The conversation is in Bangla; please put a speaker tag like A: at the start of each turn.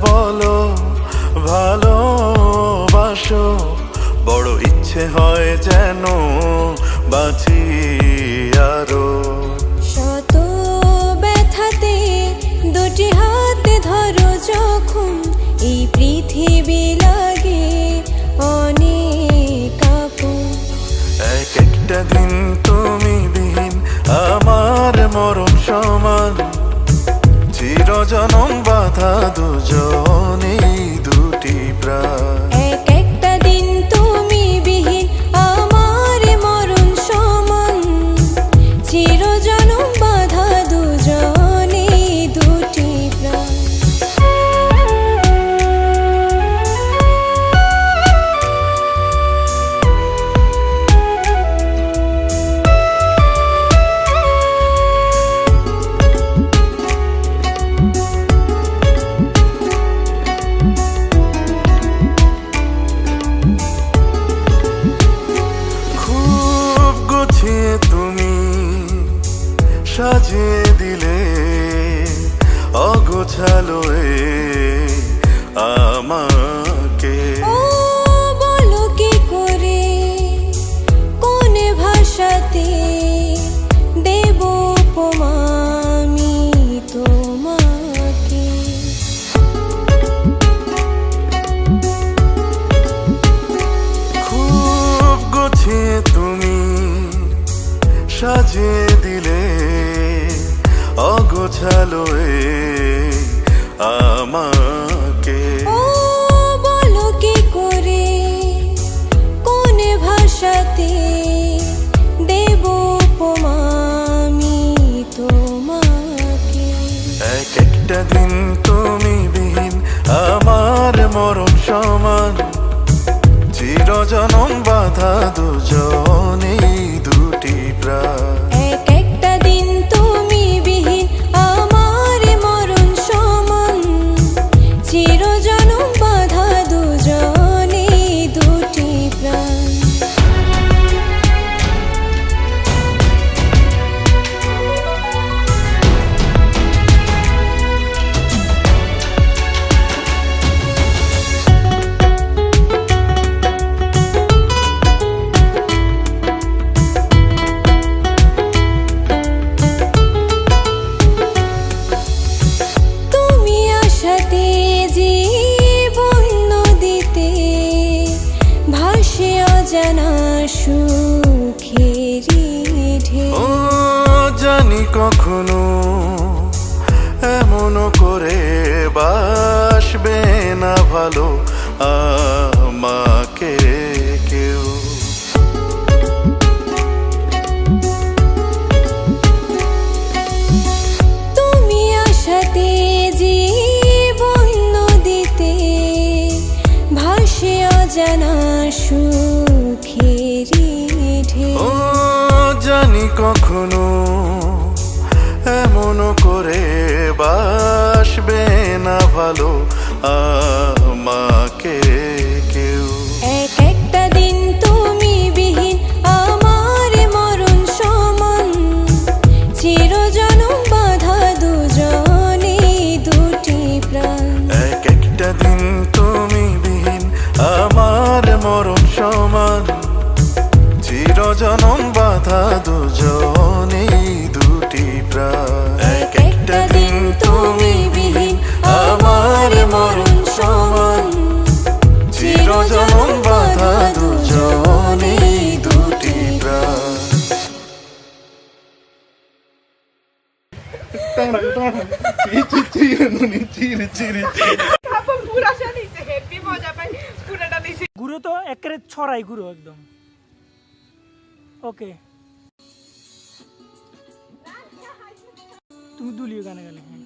A: কতবার ভালো বাসো বড় ইচ্ছে হয় যেন বাঁচি আরও। বাধা দুজনেই। গুছিয়ে তুমি সাজিয়ে দিলে অগোছালো এই এই আমাকে।
B: ও বলো কি করে? কোন ভাষাতে দেব উপমা আমি তোমাকে?
A: এক একটা দিন তুমি বিহীন আমার মরণ সমান। চিরজনম বাধা দুজনেই দুটি প্রাণ।
B: অজানা সুখেরি ঢেউ।
A: ও জানি কখনো এমন করে বাসবে না ভালো আমাকে কেউ।
B: তুমি জীবন নদীতে ভাসে অজানা সুখেরি ঢেউ
A: ও জানি কখনো এমন করে বাসবে না ভালো আমাকে
B: চিরজনম বাধা
A: দুজনেই দুটি
C: গুঁড়ো তো একেবারে ছড়াই গুঁড়ো একদম। ওকে তুমি দুলিও গানে গানে হ্যাঁ।